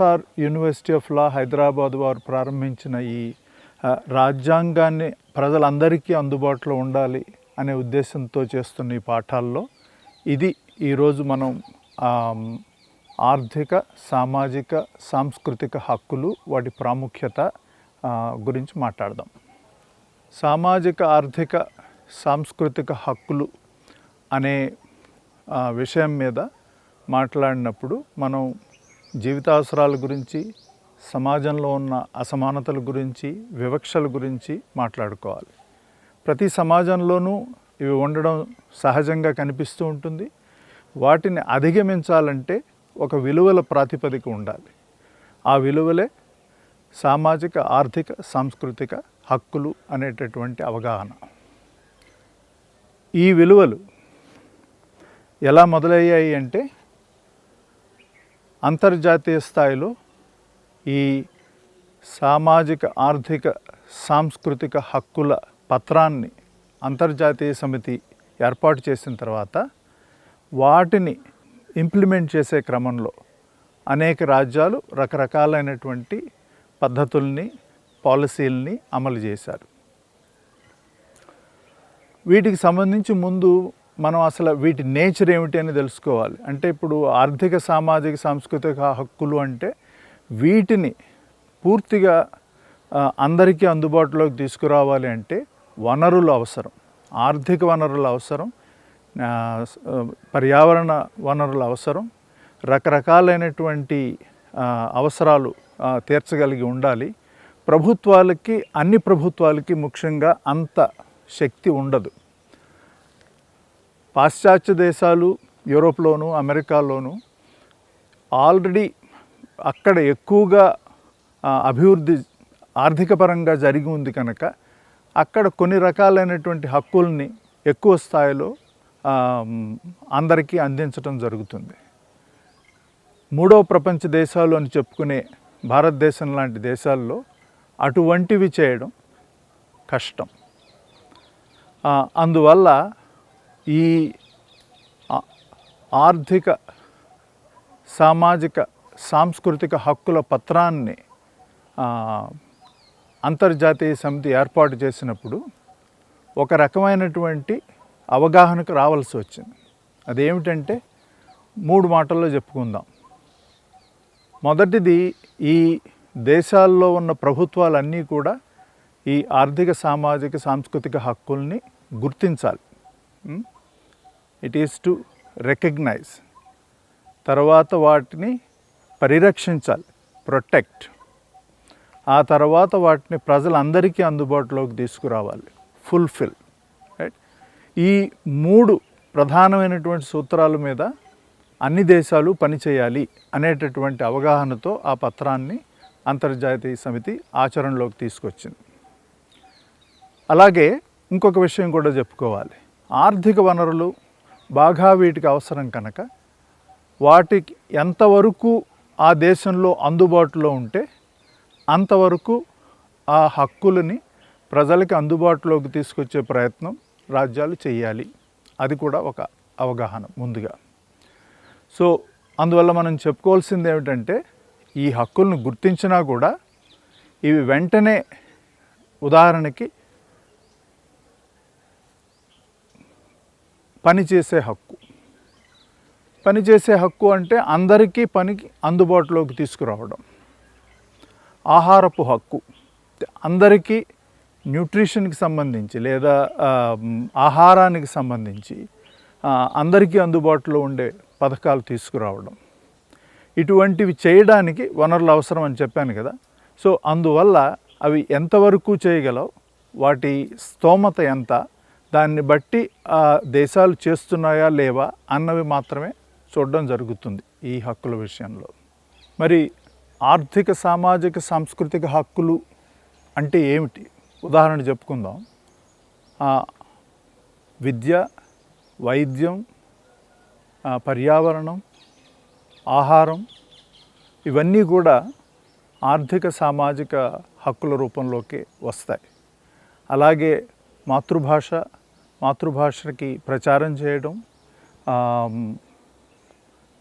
NALSAR university of law Hyderabad వారు ప్రారంభించిన ఈ రాజ్యాంగాన్ని ప్రజలందరికీ అందుబాటులో ఉండాలి అనే ఉద్దేశంతో చేస్తున్న ఈ పాఠాల్లో ఇది ఈరోజు మనం ఆర్థిక సామాజిక సాంస్కృతిక హక్కులు వాటి ప్రాముఖ్యత గురించి మాట్లాడదాం. సామాజిక ఆర్థిక సాంస్కృతిక హక్కులు అనే విషయం మీద మాట్లాడినప్పుడు మనం జీవితావసరాల గురించి సమాజంలో ఉన్న అసమానతల గురించి వివక్షల గురించి మాట్లాడుకోవాలి. ప్రతి సమాజంలోనూ ఇవి ఉండడం సహజంగా కనిపిస్తూ ఉంటుంది. వాటిని అధిగమించాలంటే ఒక విలువల ప్రాతిపదిక ఉండాలి. ఆ విలువలే సామాజిక ఆర్థిక సాంస్కృతిక హక్కులు అనేటటువంటి అవగాహన. ఈ విలువలు ఎలా మొదలయ్యాయి అంటే అంతర్జాతీయ స్థాయిలో ఈ సామాజిక ఆర్థిక సాంస్కృతిక హక్కుల పత్రాన్ని అంతర్జాతీయ సమితి ఏర్పాటు చేసిన తర్వాత వాటిని ఇంప్లిమెంట్ చేసే క్రమంలో అనేక రాజ్యాలు రకరకాలైనటువంటి పద్ధతుల్ని పాలసీల్ని అమలు చేశారు. వీటికి సంబంధించి ముందు మనం అసలు వీటి నేచర్ ఏమిటి అని తెలుసుకోవాలి. అంటే ఇప్పుడు ఆర్థిక సామాజిక సాంస్కృతిక హక్కులు అంటే వీటిని పూర్తిగా అందరికీ అందుబాటులోకి తీసుకురావాలి అంటే వనరులు అవసరం ఆర్థిక వనరుల అవసరం పర్యావరణ వనరుల అవసరం రకరకాలైనటువంటి అవసరాలు తీర్చగలిగి ఉండాలి. ప్రభుత్వాలకి అన్ని ప్రభుత్వాలకి ముఖ్యంగా అంత శక్తి ఉండదు. పాశ్చాత్య దేశాలు యూరోప్లోను అమెరికాలోను ఆల్రెడీ అక్కడ ఎక్కువగా అభివృద్ధి ఆర్థిక పరంగా జరిగి ఉంది కనుక అక్కడ కొన్ని రకాలైనటువంటి హక్కుల్ని ఎక్కువ స్థాయిలో అందరికీ అందించడం జరుగుతుంది. మూడవ ప్రపంచ దేశాలు అని చెప్పుకునే భారతదేశం లాంటి దేశాల్లో అటువంటివి చేయడం కష్టం. అందువల్ల ఈ ఆర్థిక సామాజిక సాంస్కృతిక హక్కుల పత్రాన్ని అంతర్జాతీయ సమితి ఏర్పాటు చేసినప్పుడు ఒక రకమైనటువంటి అవగాహనకు రావాల్సి వచ్చింది. అదేమిటంటే మూడు మాటల్లో చెప్పుకుందాం. మొదటిది ఈ దేశాల్లో ఉన్న ప్రభుత్వాలన్నీ కూడా ఈ ఆర్థిక సామాజిక సాంస్కృతిక హక్కుల్ని గుర్తించాలి. ఇట్ ఈస్ టు రికగ్నైజ్ తర్వాత వాటిని పరిరక్షించాలి. ప్రొటెక్ట్ ఆ తర్వాత వాటిని ప్రజలందరికీ అందుబాటులోకి తీసుకురావాలి. ఫుల్ఫిల్ రైట్ ఈ మూడు ప్రధానమైనటువంటి సూత్రాల మీద అన్ని దేశాలు పనిచేయాలి అనేటటువంటి అవగాహనతో ఆ పత్రాన్ని అంతర్జాతీయ సమితి ఆచరణలోకి తీసుకొచ్చింది. అలాగే ఇంకొక విషయం కూడా చెప్పుకోవాలి. ఆర్థిక వనరులు బాగా వీటికి అవసరం కనుక వాటికి ఎంతవరకు ఆ దేశంలో అందుబాటులో ఉంటే అంతవరకు ఆ హక్కులని ప్రజలకి అందుబాటులోకి తీసుకొచ్చే ప్రయత్నం రాజ్యాలు చేయాలి అది కూడా ఒక అవగాహన ముందుగా. సో అందువల్ల మనం చెప్పుకోవాల్సింది ఏమిటంటే ఈ హక్కులను గుర్తించినా కూడా ఇవి వెంటనే ఉదాహరణకి పనిచేసే హక్కు. పనిచేసే హక్కు అంటే అందరికీ పనికి అందుబాటులోకి తీసుకురావడం. ఆహారపు హక్కు. అందరికీ న్యూట్రిషన్కి సంబంధించి లేదా ఆహారానికి సంబంధించి అందరికీ అందుబాటులో ఉండే పథకాలు తీసుకురావడం. ఇటువంటివి చేయడానికి వనరులు అవసరం అని చెప్పాను కదా. సో అందువల్ల అవి ఎంతవరకు చేయగలవు? వాటి స్తోమత ఎంత? దాన్ని బట్టి ఆ దేశాలు చేస్తున్నాయా లేవా అన్నవి మాత్రమే చూడడం జరుగుతుంది ఈ హక్కుల విషయంలో. మరి ఆర్థిక సామాజిక సాంస్కృతిక హక్కులు అంటే ఏమిటి? ఉదాహరణ చెప్పుకుందాం. విద్య వైద్యం పర్యావరణం ఆహారం ఇవన్నీ కూడా ఆర్థిక సామాజిక హక్కుల రూపంలోకి వస్తాయి. అలాగే మాతృభాష మాతృభాషకి ప్రచారం చేయడం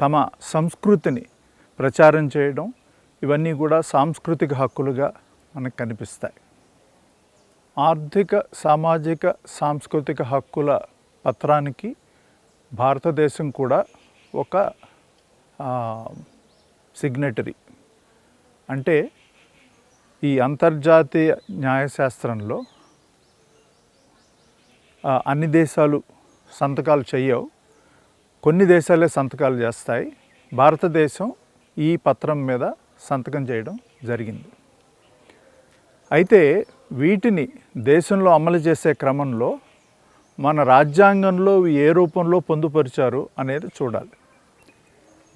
తమ సంస్కృతిని ప్రచారం చేయడం ఇవన్నీ కూడా సాంస్కృతిక హక్కులుగా మనకు కనిపిస్తాయి. ఆర్థిక సామాజిక సాంస్కృతిక హక్కుల పత్రానికి భారతదేశం కూడా ఒక సిగ్నటరీ అంటే ఈ అంతర్జాతీయ న్యాయశాస్త్రంలో అన్ని దేశాలు సంతకాలు చేయవు కొన్ని దేశాలే సంతకాలు చేస్తాయి. భారతదేశం ఈ పత్రం మీద సంతకం చేయడం జరిగింది. అయితే వీటిని దేశంలో అమలు చేసే క్రమంలో మన రాజ్యాంగంలో ఏ రూపంలో పొందుపరిచారు అనేది చూడాలి.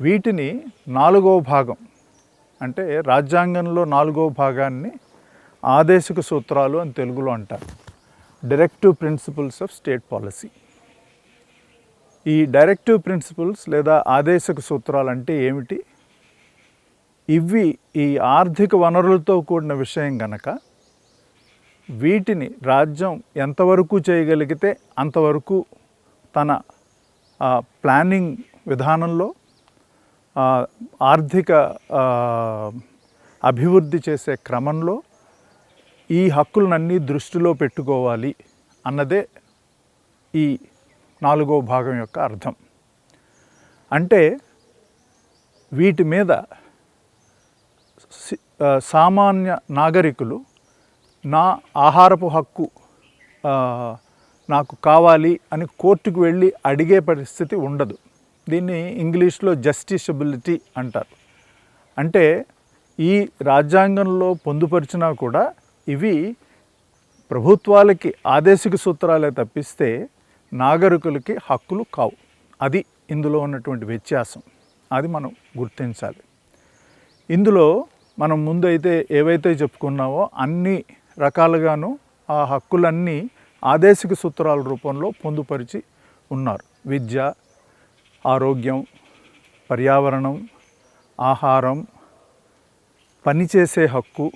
వీటిని నాలుగవ భాగం అంటే రాజ్యాంగంలో నాలుగవ భాగాన్ని ఆదేశిక సూత్రాలు అని తెలుగులో అంటారు. Directive principles of state policy ఈ డైరెక్టివ్ ప్రిన్సిపల్స్ లేదా ఆదేశక సూత్రాలు అంటే ఏమిటి? ఇవి ఈ ఆర్థిక వనరులతో కూడిన విషయం గనక వీటిని రాజ్యం ఎంతవరకు చేయగలిగితే అంతవరకు తన ప్లానింగ్ విధానంలో ఆర్థిక అభివృద్ధి చేసే క్రమంలో ఈ హక్కులనన్నీ దృష్టిలో పెట్టుకోవాలి అన్నదే ఈ నాలుగో భాగం యొక్క అర్థం. అంటే వీటి మీద సి- సామాన్య నాగరికులు నా ఆహారపు హక్కు నాకు కావాలి అని కోర్టుకు వెళ్ళి అడిగే పరిస్థితి ఉండదు. దీన్ని ఇంగ్లీష్లో జస్టిసబిలిటీ అంటారు. అంటే ఈ రాజ్యాంగంలో పొందుపరిచినా కూడా ఇవి ప్రభుత్వాలకి ఆదేశిక సూత్రాలే తప్పిస్తే నాగరికులకి హక్కులు కావు. అది ఇందులో ఉన్నటువంటి వ్యత్యాసం. అది మనం గుర్తించాలి. ఇందులో మనం ముందైతే ఏవైతే చెప్పుకున్నావో అన్ని రకాలుగాను ఆ హక్కులన్నీ ఆదేశిక సూత్రాల రూపంలో పొందుపరిచి ఉన్నారు. విద్య ఆరోగ్యం పర్యావరణం ఆహారం పనిచేసే హక్కు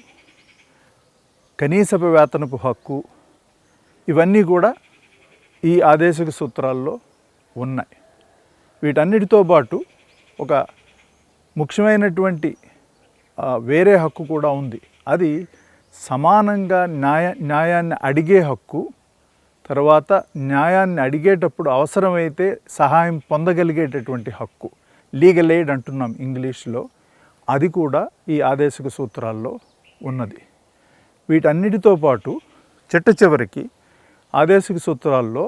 కనీసపు వేతనపు హక్కు ఇవన్నీ కూడా ఈ ఆదేశక సూత్రాల్లో ఉన్నాయి. వీటన్నిటితో పాటు ఒక ముఖ్యమైనటువంటి వేరే హక్కు కూడా ఉంది. అది సమానంగా న్యాయ న్యాయాన్ని అడిగే హక్కు తర్వాత న్యాయాన్ని అడిగేటప్పుడు అవసరమైతే సహాయం పొందగలిగేటటువంటి హక్కు లీగల్ ఎయిడ్ అంటున్నాం ఇంగ్లీష్లో అది కూడా ఈ ఆదేశక సూత్రాల్లో ఉన్నది. వీటన్నిటితో పాటు చిట్ట చివరికి ఆదేశిక సూత్రాల్లో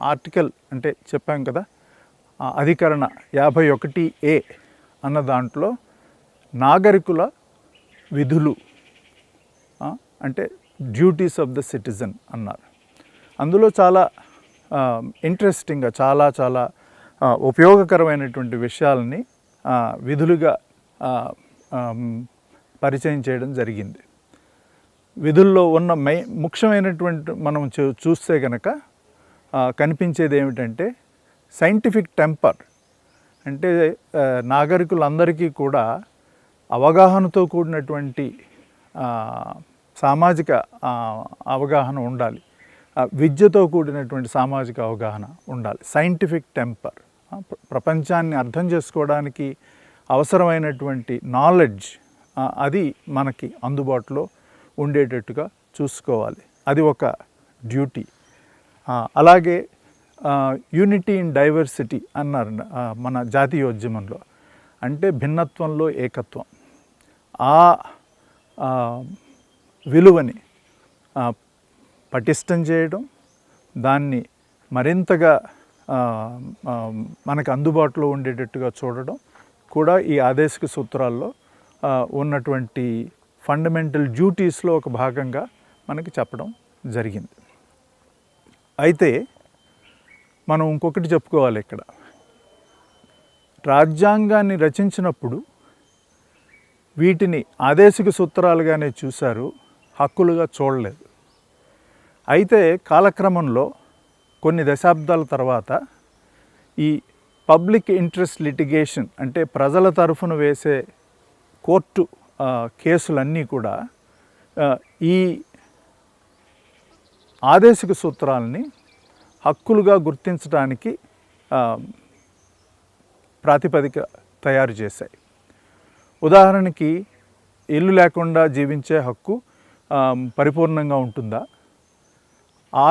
ఆర్టికల్ అంటే చెప్పాం కదా అధికరణ యాభై ఒకటి ఏ అన్న దాంట్లో నాగరికుల విధులు అంటే డ్యూటీస్ ఆఫ్ ద సిటిజన్ అన్నారు. అందులో చాలా ఇంట్రెస్టింగ్గా చాలా చాలా ఉపయోగకరమైనటువంటి విషయాలని విధులుగా పరిచయం చేయడం జరిగింది. విధుల్లో ఉన్న మై ముఖ్యమైనటువంటి మనం చూ చూస్తే కనుక కనిపించేది ఏమిటంటే సైంటిఫిక్ టెంపర్. అంటే నాగరికులందరికీ కూడా అవగాహనతో కూడినటువంటి సామాజిక అవగాహన ఉండాలి. ఆ, విద్యతో కూడినటువంటి సామాజిక అవగాహన ఉండాలి. Scientific temper. ప్రపంచాన్ని అర్థం చేసుకోవడానికి అవసరమైనటువంటి నాలెడ్జ్ అది మనకి అందుబాటులో ఉండేటట్టుగా చూసుకోవాలి. అది ఒక డ్యూటీ. అలాగే యూనిటీ ఇన్ డైవర్సిటీ అన్నారు మన జాతీయోద్యమంలో. అంటే భిన్నత్వంలో ఏకత్వం. ఆ విలువని పటిష్టం చేయడం దాన్ని మరింతగా మనకు అందుబాటులో ఉండేటట్టుగా చూడడం కూడా ఈ ఆదేశిక సూత్రాల్లో ఉన్నటువంటి ఫండమెంటల్ డ్యూటీస్లో ఒక భాగంగా మనకి చెప్పడం జరిగింది. అయితే మనం ఇంకొకటి చెప్పుకోవాలి ఇక్కడ. రాజ్యాంగాన్ని రచించినప్పుడు వీటిని ఆదేశిక సూత్రాలుగానే చూశారు హక్కులుగా చూడలేదు. అయితే కాలక్రమంలో కొన్ని దశాబ్దాల తర్వాత ఈ పబ్లిక్ ఇంట్రెస్ట్ లిటిగేషన్ అంటే ప్రజల తరఫున వేసే కోర్టు కేసులన్నీ కూడా ఈ ఆదేశిక సూత్రాలని హక్కులుగా గుర్తించడానికి ప్రాతిపదిక తయారు చేశాయి. ఉదాహరణకి ఇల్లు లేకుండా జీవించే హక్కు పరిపూర్ణంగా ఉంటుందా? ఆ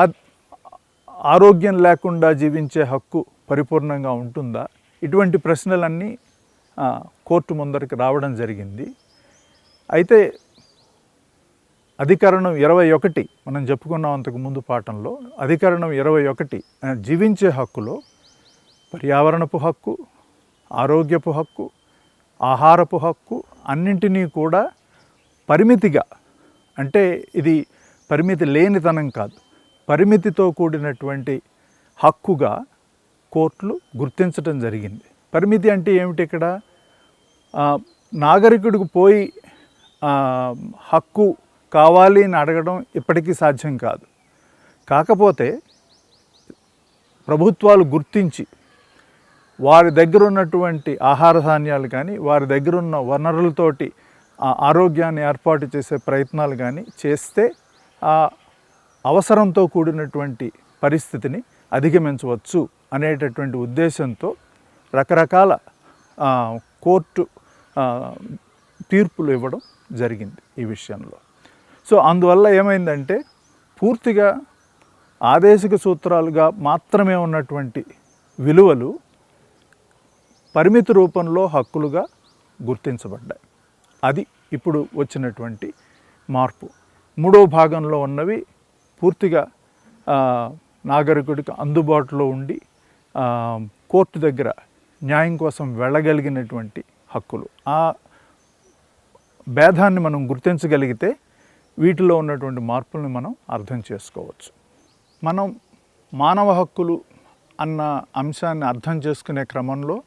ఆరోగ్యం లేకుండా జీవించే హక్కు పరిపూర్ణంగా ఉంటుందా? ఇటువంటి ప్రశ్నలన్నీ కోర్టు ముందరికి రావడం జరిగింది. అయితే అధికరణం ఇరవై ఒకటి మనం చెప్పుకున్నాం అంతకు ముందు పాఠంలో అధికరణం ఇరవై ఒకటి జీవించే హక్కులో పర్యావరణపు హక్కు ఆరోగ్యపు హక్కు ఆహారపు హక్కు అన్నింటినీ కూడా పరిమితిగా అంటే ఇది పరిమితి లేనితనం కాదు పరిమితితో కూడినటువంటి హక్కుగా కోర్టులు గుర్తించడం జరిగింది. పరిమితి అంటే ఏమిటి ఇక్కడ? నాగరికుడికి పోయి హక్కు కావాలి అని అడగడం ఇప్పటికీ సాధ్యం కాదు. కాకపోతే ప్రభుత్వాలు గుర్తించి వారి దగ్గర ఉన్నటువంటి ఆహార ధాన్యాలు కానీ వారి దగ్గర ఉన్న వనరులతోటి ఆ ఆరోగ్యాన్ని ఏర్పాటు చేసే ప్రయత్నాలు కానీ చేస్తే ఆ అవసరంతో కూడినటువంటి పరిస్థితిని అధిగమించవచ్చు అనేటటువంటి ఉద్దేశంతో రకరకాల కోర్టు తీర్పులు ఇవ్వడం జరిగింది ఈ విషయంలో. సో అందువల్ల ఏమైందంటే పూర్తిగా ఆదేశిక సూత్రాలుగా మాత్రమే ఉన్నటువంటి విలువలు పరిమితి రూపంలో హక్కులుగా గుర్తించబడ్డాయి. అది ఇప్పుడు వచ్చినటువంటి మార్పు. మూడో భాగంలో ఉన్నవి పూర్తిగా నాగరికుడికి అందుబాటులో ఉండి కోర్టు దగ్గర న్యాయం కోసం వెళ్ళగలిగినటువంటి హక్కులు. ఆ భేదాన్ని మనం గుర్తించగలిగితే వీటిలో ఉన్నటువంటి మార్పుల్ని మనం అర్థం చేసుకోవచ్చు. మనం మానవ హక్కులు అన్న అంశాన్ని అర్థం చేసుకునే క్రమంలో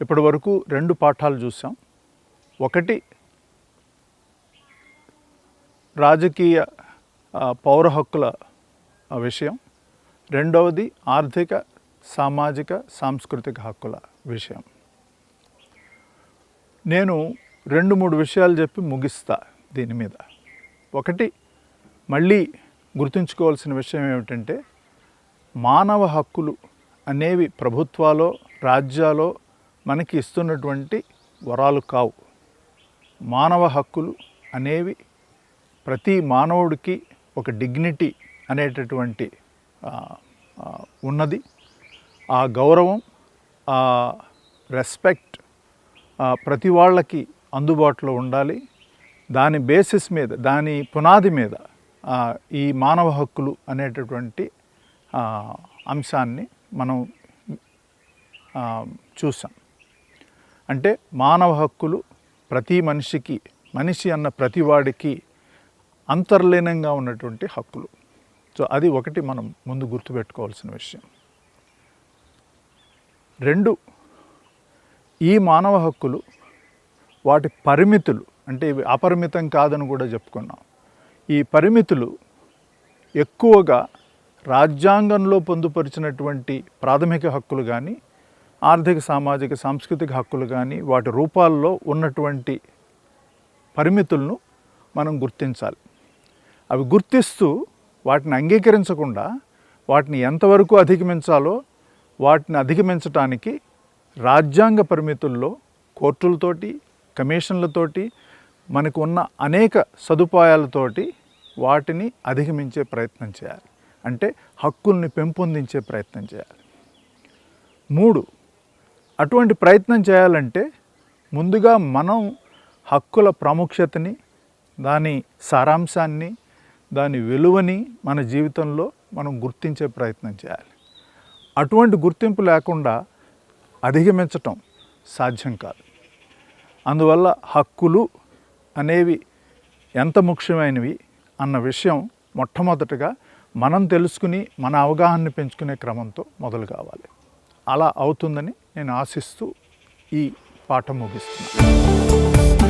ఇప్పటి వరకు రెండు పాఠాలు చూసాం. ఒకటి రాజకీయ పౌర హక్కుల విషయం. రెండవది ఆర్థిక సామాజిక సాంస్కృతిక హక్కుల విషయం. నేను రెండు మూడు విషయాలు చెప్పి ముగిస్తా దీని మీద. ఒకటి మళ్ళీ గుర్తుంచుకోవాల్సిన విషయం ఏమిటంటే మానవ హక్కులు అనేవి ప్రభుత్వాలో రాజ్యాలో మనకి ఇస్తున్నటువంటి వరాలు కావు. మానవ హక్కులు అనేవి ప్రతి మానవుడికి ఒక డిగ్నిటీ అనేటటువంటి ఉన్నది. ఆ గౌరవం ఆ రెస్పెక్ట్ ప్రతి వాళ్ళకి అందుబాటులో ఉండాలి. దాని బేసిస్ మీద దాని పునాది మీద ఈ మానవ హక్కులు అనేటటువంటి అంశాన్ని మనం చూసాం. అంటే మానవ హక్కులు ప్రతి మనిషికి మనిషి అన్న ప్రతి వాడికి అంతర్లీనంగా ఉన్నటువంటి హక్కులు. సో అది ఒకటి మనం ముందు గుర్తుపెట్టుకోవాల్సిన విషయం. రెండు ఈ మానవ హక్కులు వాటి పరిమితులు అంటే ఇవి అపరిమితం కాదని కూడా చెప్పుకున్నాం. ఈ పరిమితులు ఎక్కువగా రాజ్యాంగంలో పొందుపరిచినటువంటి ప్రాథమిక హక్కులు కానీ ఆర్థిక సామాజిక సాంస్కృతిక హక్కులు కానీ వాటి రూపాల్లో ఉన్నటువంటి పరిమితులను మనం గుర్తించాలి. అవి గుర్తిస్తూ వాటిని అంగీకరించకుండా వాటిని ఎంతవరకు అధిగమించాలో వాటిని అధిగమించటానికి రాజ్యాంగ పరిమితుల్లో కోర్టులతోటి కమిషన్లతోటి మనకు ఉన్న అనేక సదుపాయాలతోటి వాటిని అధిగమించే ప్రయత్నం చేయాలి. అంటే హక్కుల్ని పెంపొందించే ప్రయత్నం చేయాలి. మూడు అటువంటి ప్రయత్నం చేయాలంటే ముందుగా మనం హక్కుల ప్రాముఖ్యతని దాని సారాంశాన్ని దాని విలువని మన జీవితంలో మనం గుర్తించే ప్రయత్నం చేయాలి. అటువంటి గుర్తింపు లేకుండా అధిగమించటం సాధ్యం కాదు. అందువల్ల హక్కులు అనేవి ఎంత ముఖ్యమైనవి అన్న విషయం మొట్టమొదటగా మనం తెలుసుకుని మన అవగాహన పెంచుకునే క్రమంతో మొదలు కావాలి. అలా అవుతుందని నేను ఆశిస్తూ ఈ పాఠం ముగిస్తున్నాను.